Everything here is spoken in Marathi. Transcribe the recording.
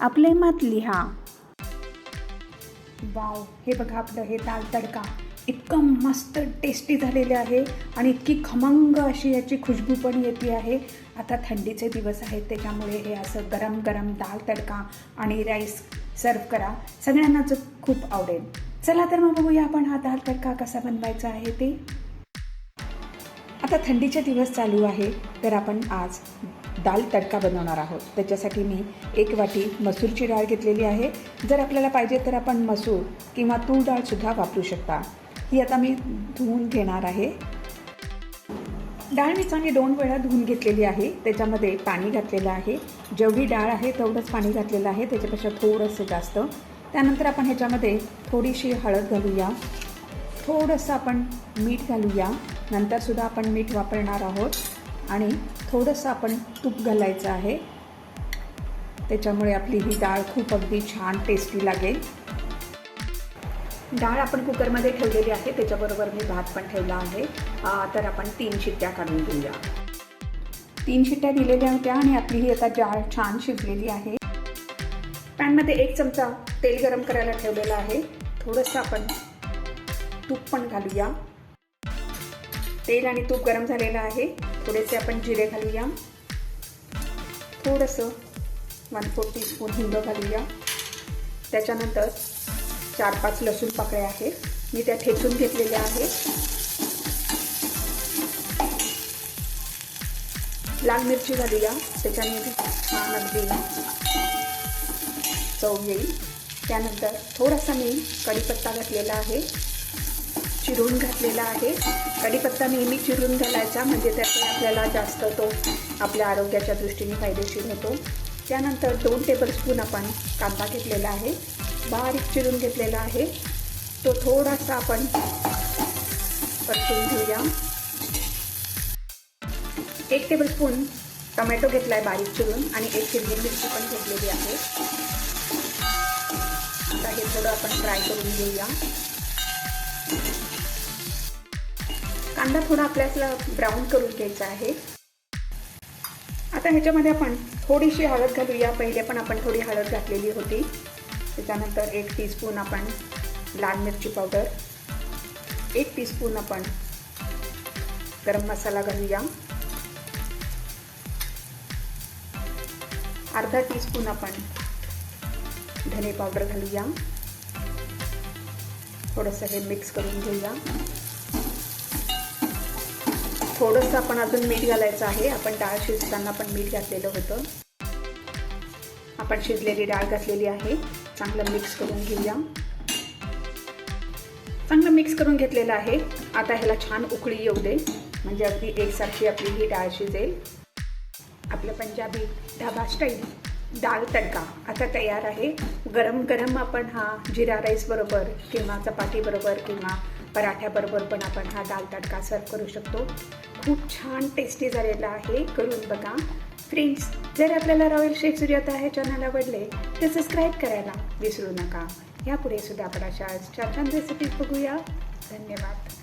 आपले मत लिहा. वाव हे बघा आपलं हे दाल तडका. इतकं मस्त टेस्टी झालेले आहे आणि इतकी खमंग अशी याची खुशबू पण येते आहे. आता थंडीचे दिवस आहेत त्याच्यामुळे हे असं गरम गरम दाल तडका आणि राईस सर्व करा. सगळ्यांनाच खूप आवडेल. चला तर मग बघूया आपण हा दाल तडका कसा बनवायचा आहे ते. आता थंडीचे दिवस चालू आहे तर आपण आज दाल तडका बनवणार आहोत. त्याच्यासाठी मी एक वाटी मसूरची डाळ घेतलेली आहे. जर आपल्याला पाहिजे तर आपण मसूर किंवा तूर डाळसुद्धा वापरू शकता. ही आता मी धुवून घेणार आहे. डाळ मी चांगली दोन वेळा धुवून घेतलेली आहे. त्याच्यामध्ये पाणी घातलेलं आहे. जेवढी डाळ आहे तेवढंच पाणी घातलेलं आहे. त्याच्यापेक्षा थोडंसं जास्त. त्यानंतर आपण ह्याच्यामध्ये थोडीशी हळद घालूया. थोडंसं आपण मीठ घालूया. नंतरसुद्धा आपण मीठ वापरणार आहोत. आणि थोडंसं आपण तूप घालायचं आहे. त्याच्यामुळे आपली ही डाळ खूप अगदी छान टेस्टी लागेल. डाळ आपण कुकरमध्ये ठेवलेली आहे त्याच्याबरोबर मी भात पण ठेवला आहे. तर आपण तीन शिट्ट्या काढून घेऊया. तीन शिट्ट्या दिलेल्या होत्या आणि आपली ही आता डाळ छान शिजलेली आहे. पॅनमध्ये एक चमचा तेल गरम करायला ठेवलेलं आहे. थोडंसं आपण तूप पण घालूया. तेल आणि तूप गरम झालेलं आहे. थोडेसे आपण जिरे घालूया. थोडंसं वन फोर टीस्पून हिंग घालूया. त्याच्यानंतर चार पाच लसूण पाकळ्या आहेत. मी त्या ठेचून घेतलेल्या आहेत. लाल मिरची घालूया. त्याच्याने छान अगदी चव येईल. त्यानंतर थोडासा मी कढीपत्ता घातलेला आहे. चिरून घातलेला आहे. कढीपत्ता नेहमी चिरून घालायचा म्हणजे त्याचे आपल्याला जास्त तो आपल्या आरोग्याच्या दृष्टीने फायदेशीर होतो. त्यानंतर दोन टेबलस्पून आपण कांदा घेतलेला आहे. बारीक चिरून घेतलेला आहे. तो थोडासा आपण परतून घेऊया. एक टेबलस्पून टोमॅटो घेतला आहे बारीक चिरून आणि एक हिरवी मिरची पण घेतलेली आहे. आता हे थोडं आपण फ्राय करून घेऊया. कांदा थोडा आपल्याला ब्राऊन करून घ्यायचा आहे. आता ह्याच्यामध्ये आपण थोडीशी हळद घालूया. पहिले पण आपण थोडी हळद घातलेली होती. त्याच्यानंतर एक टीस्पून आपण लाल मिरची पावडर एक टीस्पून आपण गरम मसाला घालूया. अर्धा टीस्पून आपण धने पावडर घालूया. थोडंसं हे मिक्स करून घेऊया. थोडंसं आपण अजून मीठ घालायचं आहे. आपण डाळ शिजताना पण मीठ घातलेलं होतं. आपण शिजलेली डाळ घातलेली आहे. चांगलं मिक्स करून घेऊया. चांगलं मिक्स करून घेतलेलं आहे. आता ह्याला छान उकळी येऊ दे. म्हणजे अगदी एकसारखी आपली ही डाळ शिजेल. आपलं पंजाबी ढाबा स्टाईल डाळ तडका. आता तयार आहे. गरम गरम आपण हा जिरा राईस बरोबर किंवा चपाटीबरोबर किंवा पराठ्याबरोबर पण आपण हा दाल तडका सर्व करू शकतो. खूप छान टेस्टी झालेला आहे. करून बघा. फ्रेंड्स जर आपल्याला रॉयल शेफ सुजाता हे चॅनल आवडले तर सबस्क्राईब करायला विसरू नका. यापुढे सुद्धा आपण अशा छान छान रेसिपीज बघूया. धन्यवाद.